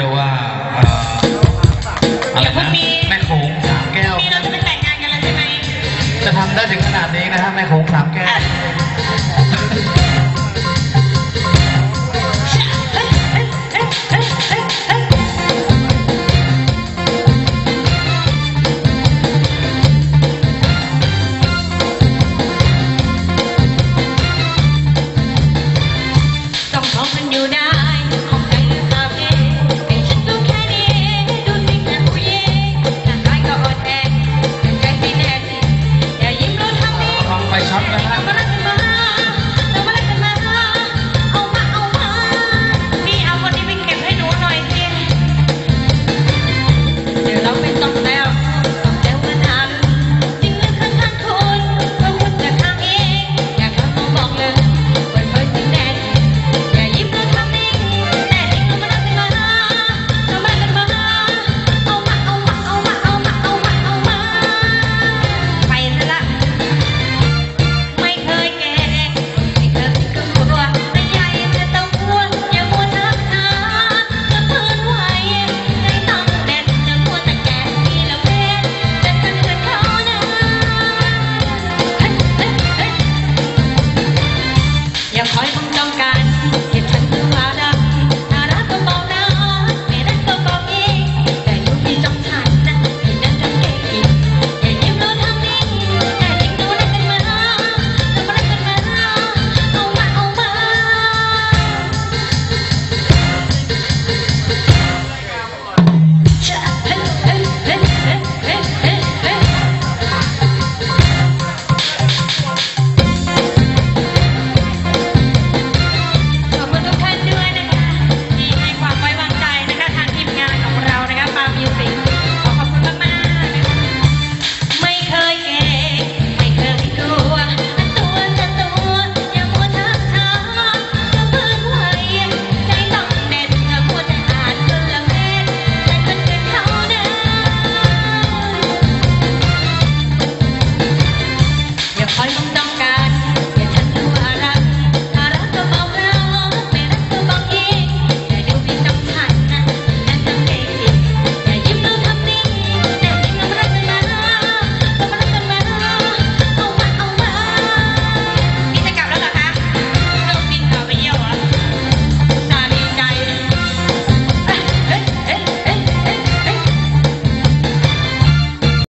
ียกว่าอะไรนะแม่โขงสามแก้วเราจะไปแต่งงานกันแล้วใช่ไหม จะทำได้ถึงขนาดนี้นะฮะแม่โขงสามแก้วายชัดนะฮะ der Fall kommt